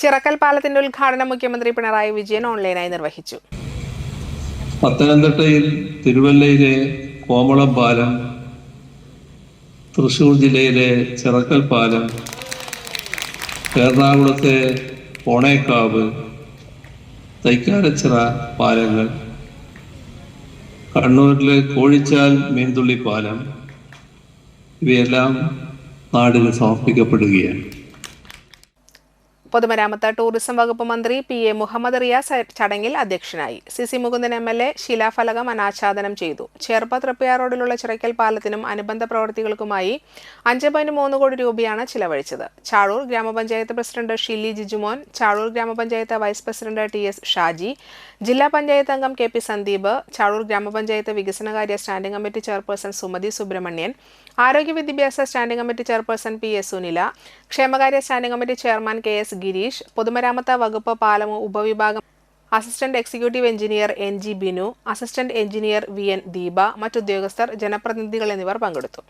ചിറക്കൽ പാലത്തിന്റെ ഉദ്ഘാടനം മുഖ്യമന്ത്രി പിണറായി വിജയൻ ഓൺലൈനായി നിർവഹിച്ചു. പത്തനംതിട്ടയിൽ തിരുവല്ലയിലെ കോമളം പാലം തൃശൂർ ജില്ലയിലെ ചിറക്കൽ പാലം എറണാകുളത്തെ ഓണേക്കാവ് തൈക്കാരച്ചിറ പാലങ്ങൾ കണ്ണൂരിലെ കോഴിച്ചാൽ മീൻതുള്ളി പാലം ഇവയെല്ലാം നാടിന് സമർപ്പിക്കപ്പെടുകയാണ്. പൊതുമരാമത്ത് ടൂറിസം വകുപ്പ് മന്ത്രി പി എ മുഹമ്മദ് റിയാസ് ചടങ്ങിൽ അധ്യക്ഷനായി. C C Mukundan M L A ശിലാഫലകം അനാച്ഛാദനം ചെയ്തു. ചേർപ്പ തൃപ്പയാർ റോഡിലുള്ള ചിറയ്ക്കൽ പാലത്തിനും അനുബന്ധ പ്രവൃത്തികൾക്കുമായി അഞ്ച് പോയിന്റ് മൂന്ന് കോടി രൂപയാണ് ചിലവഴിച്ചത്. ചാഴൂർ ഗ്രാമപഞ്ചായത്ത് പ്രസിഡന്റ് ഷില്ലി ജിജുമോൻ ചാഴൂർ ഗ്രാമപഞ്ചായത്ത് vice president T S Shaji ജില്ലാ പഞ്ചായത്ത് അംഗം കെ പി സന്ദീപ് ചാഴൂർ ഗ്രാമപഞ്ചായത്ത് വികസനകാര്യ standing committee chairperson Sumathi Subrahmanyan ആരോഗ്യ വിദ്യാഭ്യാസ standing committee chairperson P S Sunila ക്ഷേമകാര്യ standing committee chairman K S Girish പൊതുമരാമത്ത് വകുപ്പ് പാലമു ഉപവിഭാഗം assistant executive engineer N G Binu assistant engineer V N Deepa മറ്റുദ്യോഗസ്ഥർ ജനപ്രതിനിധികൾ എന്നിവർ പങ്കെടുത്തു.